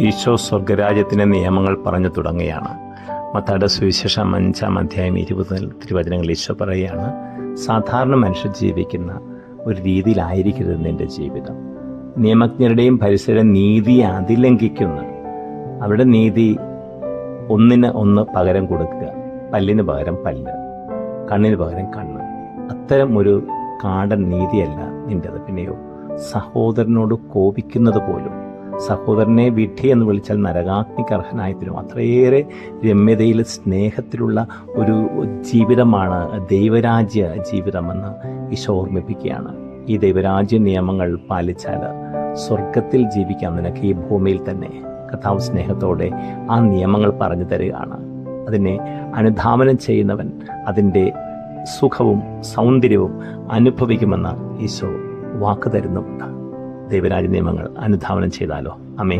ഈശോ സ്വർഗരാജ്യത്തിന്റെ നിയമങ്ങൾ പറഞ്ഞു തുടങ്ങുകയാണ്. മത്തായുടെ സുവിശേഷം അഞ്ചാം അധ്യായം ഇരുപത് തിരുവചനങ്ങൾ ഈശോ പറയുകയാണ് സാധാരണ മനുഷ്യർ ജീവിക്കുന്ന ഒരു രീതിയിലായിരിക്കരുത് നിന്റെ ജീവിതം. നിയമജ്ഞരുടെയും പരിസര നീതിയെ അതിലംഘിക്കുന്ന അവരുടെ നീതി ഒന്നിന് ഒന്ന് പകരം കൊടുക്കുക പല്ലിന് പകരം പല്ല് കണ്ണിന് പകരം കണ്ണ്. അത്തരം ഒരു കാടൻ നീതിയല്ല നിന്റെത് പിന്നെയോ സഹോദരനോട് കോപിക്കുന്നത് പോലും സഹോദരനെ വിഡ്ഢി എന്ന് വിളിച്ചാൽ നരകാഗ്നിക്ക് തീരും അത്രയേറെ രമ്യതയിൽ സ്നേഹത്തിലുള്ള ഒരു ജീവിതമാണ് ദൈവരാജ്യ ജീവിതമെന്ന് ഈശോ ഓർമ്മിപ്പിക്കുകയാണ്. ഈ ദൈവരാജ്യ നിയമങ്ങൾ പാലിച്ചാൽ സ്വർഗത്തിൽ ജീവിക്കാം നിനക്ക് ഈ ഭൂമിയിൽ തന്നെ കഥാവ് സ്നേഹത്തോടെ ആ നിയമങ്ങൾ പറഞ്ഞു തരികയാണ്. അതിനെ അനുധാമനം ചെയ്യുന്നവൻ അതിന്റെ സുഖവും സൗന്ദര്യവും അനുഭവിക്കുമെന്ന് ഈശോ വാക്ക് തരുന്നുമുണ്ട്. ദൈവരാജ്യ നിയമങ്ങൾ അനുധാവനം ചെയ്താലോ. അമേ